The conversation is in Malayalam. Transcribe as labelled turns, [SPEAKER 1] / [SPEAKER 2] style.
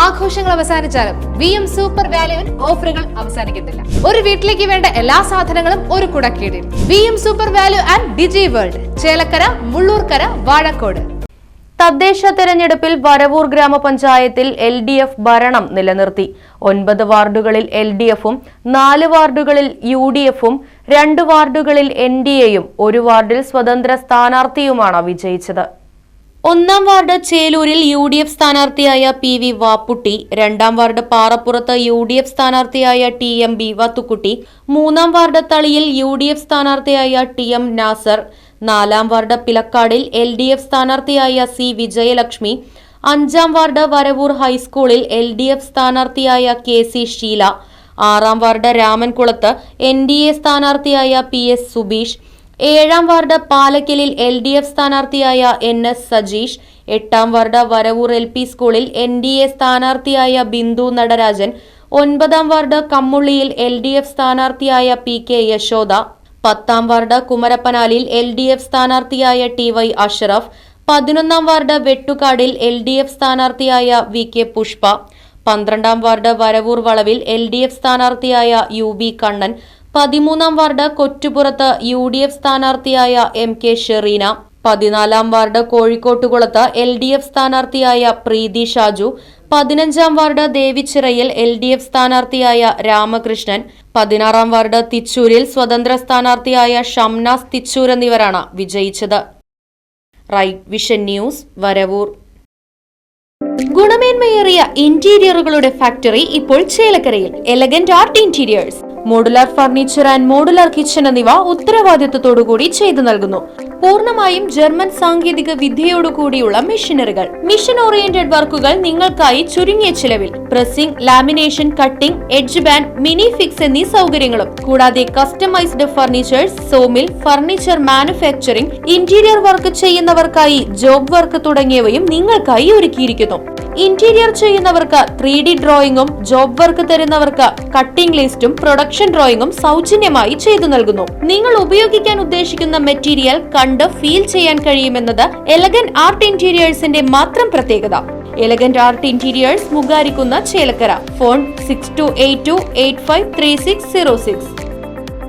[SPEAKER 1] ആഘോഷങ്ങൾ അവസാനിച്ചാലും വി എം സൂപ്പർ വാല്യുവിൽ ഓഫറുകൾ അവസാനിക്കുന്നില്ല. ഒരു വീട്ടിലേക്ക് വേണ്ട എല്ലാ സാധനങ്ങളും ഒരു കുടക്കീടിൽ. V M super value and digi world Chelakkara Mullurkara Vazhakkode.
[SPEAKER 2] തദ്ദേശ തെരഞ്ഞെടുപ്പിൽ വരവൂർ ഗ്രാമപഞ്ചായത്തിൽ എൽ ഡി എഫ് ഭരണം നിലനിർത്തി. ഒൻപത് വാർഡുകളിൽ എൽ ഡി എഫും നാല് വാർഡുകളിൽ യു ഡി എഫും രണ്ട് വാർഡുകളിൽ എൻ ഡി എയും ഒരു വാർഡിൽ സ്വതന്ത്ര സ്ഥാനാർത്ഥിയുമാണ് വിജയിച്ചത്. ഒന്നാം വാർഡ് ചേലൂരിൽ യു ഡി എഫ് സ്ഥാനാർത്ഥിയായ പി വി വാപ്പുട്ടി രണ്ടാം വാർഡ് പാറപ്പുറത്ത് യു ഡി എഫ് സ്ഥാനാർത്ഥിയായ ടി എം ബി വത്തുക്കുട്ടി മൂന്നാം വാർഡ് തളിയിൽ യു ഡി എഫ് സ്ഥാനാർത്ഥിയായ ടി എം നാസർ നാലാം വാർഡ് പിലക്കാടിൽ എൽ ഡി എഫ് സ്ഥാനാർത്ഥിയായ സി വിജയലക്ഷ്മി അഞ്ചാം വാർഡ് വരവൂർ ഹൈസ്കൂളിൽ എൽ ഡി എഫ് സ്ഥാനാർത്ഥിയായ കെ സി ഷീല ആറാം വാർഡ് രാമൻകുളത്ത് എൻ ഡി എ സ്ഥാനാർത്ഥിയായ പി എസ് സുബീഷ് ഏഴാം വാർഡ് പാലക്കലിൽ L D F സ്ഥാനാർത്ഥിയായ N S Sajeesh എട്ടാം വാർഡ് വരവൂർ എൽ പി സ്കൂളിൽ എൻ ഡി എ സ്ഥാനാർത്ഥിയായ ബിന്ദു നടരാജൻ ഒൻപതാം വാർഡ് കമ്മുള്ളിയിൽ എൽ ഡി എഫ് സ്ഥാനാർത്ഥിയായ പി കെ യശോദ പത്താം വാർഡ് കുമരപ്പനാലിൽ എൽ ഡി എഫ് സ്ഥാനാർത്ഥിയായ ടി വൈ അഷറഫ് പതിനൊന്നാം വാർഡ് വെട്ടുകാടിൽ എൽ ഡി എഫ് സ്ഥാനാർത്ഥിയായ വി കെ പുഷ്പ പന്ത്രണ്ടാം വാർഡ് വരവൂർ വളവിൽ എൽ ഡി എഫ് സ്ഥാനാർത്ഥിയായ യു ബി കണ്ണൻ പതിമൂന്നാം വാർഡ് കൊറ്റുപുറത്ത് യു ഡി എഫ് സ്ഥാനാർത്ഥിയായ എം കെ ഷെറീന. പതിനാലാം വാർഡ് കോഴിക്കോട്ടുകുളത്ത് എൽ ഡി എഫ് സ്ഥാനാർത്ഥിയായ പ്രീതി ഷാജു. പതിനഞ്ചാം വാർഡ് ദേവിച്ചിറയിൽ എൽ ഡി എഫ് സ്ഥാനാർത്ഥിയായ രാമകൃഷ്ണൻ. പതിനാറാം വാർഡ് തിച്ചൂരിൽ സ്വതന്ത്ര സ്ഥാനാർത്ഥിയായ ഷംനാസ് തിച്ചൂർ എന്നിവരാണ് വിജയിച്ചത്. Right vision news Varavoor. ഗുണമേന്മയേറിയ ഇന്റീരിയറുകളുടെ ഫാക്ടറി ഇപ്പോൾ ചേലക്കരയിൽ. Elegant art interiors modular furniture and modular kitchen എന്നിവ ഉത്തരവാദിത്വത്തോടുകൂടി ചെയ്തു നൽകുന്നു. പൂർണമായും ജർമ്മൻ സാങ്കേതിക വിദ്യയോടുകൂടിയുള്ള മെഷീനറികൾ. മിഷൻ ഓറിയന്റഡ് വർക്കുകൾ നിങ്ങൾക്കായി ചുരുങ്ങിയ ചിലവിൽ. Pressing lamination cutting edge band mini fix എന്നീ സൗകര്യങ്ങളും. കൂടാതെ customised furnitures sawmill furniture manufacturing interior work ചെയ്യുന്നവർക്കായി job work തുടങ്ങിയവയും നിങ്ങൾക്കായി ഒരുക്കിയിരിക്കുന്നു. ഇന്റീരിയർ ചെയ്യുന്നവർക്ക് ത്രീ ഡി ഡ്രോയിങ്ങും ജോബ് വർക്ക് തരുന്നവർക്ക് കട്ടിംഗ് ലിസ്റ്റും പ്രൊഡക്ഷൻ ഡ്രോയിങ്ങും സൗജന്യമായി ചെയ്തു നൽകുന്നു. നിങ്ങൾ ഉപയോഗിക്കാൻ ഉദ്ദേശിക്കുന്ന മെറ്റീരിയൽ കണ്ട് ഫീൽ ചെയ്യാൻ കഴിയുമെന്നത് എലഗൻ ആർട്ട് ഇന്റീരിയേഴ്സിന്റെ മാത്രം പ്രത്യേകത. Elegant art interiors മുഖാരിക്കുന്ന Chelakkara. Phone six two eight two eight five three six zero six.